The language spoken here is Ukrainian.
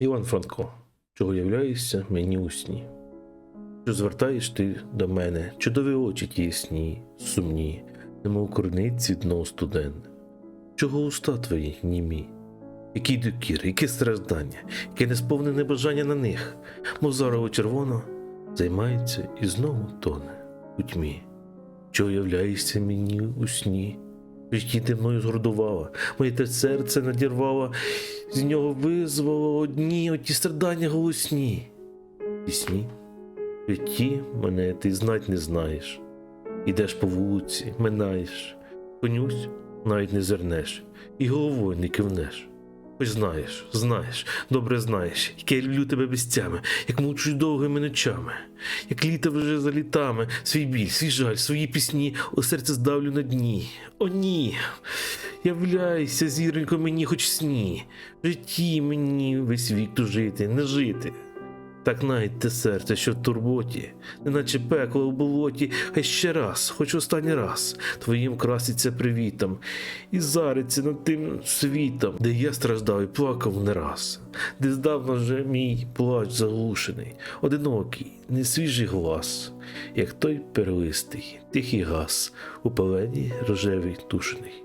Іван Франко, чого являєшся мені у сні? Що звертаєш ти до мене, чудові очі тісні, сумні, немов курниці дно студенне? Чого уста твої німі? Який докір, яке страждання, яке несповнене бажання на них, мов зарово червоно, займається і знову тоне у тьмі. Чого являєшся мені у сні? Житті ти мною згордувала, моє те серце надірвала, з нього визвало одні оті страдання голосні. Пісні, житті мене ти знать не знаєш. Ідеш по вулиці, минаєш, конюсь, навіть не зернеш, і головою не кивнеш. Хоч знаєш, знаєш, добре знаєш, як я люблю тебе безцями, як мовчу довгими ночами, як літо вже за літами, свій біль, свій жаль, свої пісні у серце здавлю на дні. О, ні! Являйся, зіронько, мені хоч сні, в житті мені весь вік тужити, не жити. Так навіть серце, що в турботі, неначе пекло у болоті, хай ще раз, хоч останній раз, твоїм краситься привітом, і зариться над тим світом, де я страждав і плакав не раз, де здавна вже мій плач заглушений, одинокий, несвіжий глас, як той первистий, тихий газ у пелені рожевий тушений.